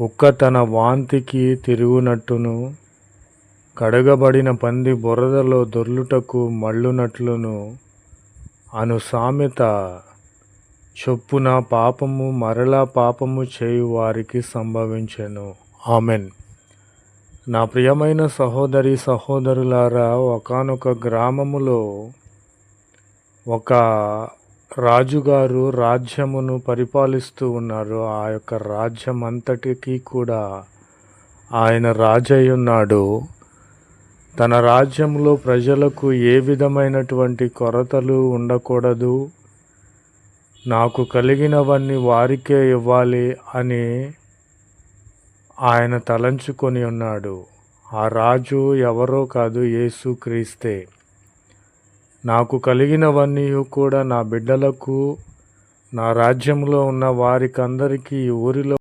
కుక్క తన వాంతికి తిరుగునట్టును కడగబడిన పంది బురదలో దొర్లుటకు మళ్ళునట్లును. అను సామెత చొప్పున పాపము మరలా పాపము చేయు వారికి సంభవించెను. ఆమెన్. నా ప్రియమైన సహోదరి సహోదరులారా ఒకానొక గ్రామములో ఒక రాజుగారు రాజ్యమును పరిపాలిస్తూ ఉన్నారు. ఆ యొక్క రాజ్యం అంతటికీ కూడా ఆయన రాజై ఉన్నాడు తన రాజ్యంలో ప్రజలకు ఏ విధమైనటువంటి కొరతలు ఉండకూడదు. నాకు కలిగినవన్నీ వారికే ఇవ్వాలి అని ఆయన తలంచుకొని ఉన్నాడు. ఆ రాజు ఎవరో కాదు యేసు క్రీస్తే నాకు కలిగినవన్నీ కూడా నా బిడ్డలకు నా రాజ్యంలో ఉన్న వారికందరికీ ఈ ఊరిలో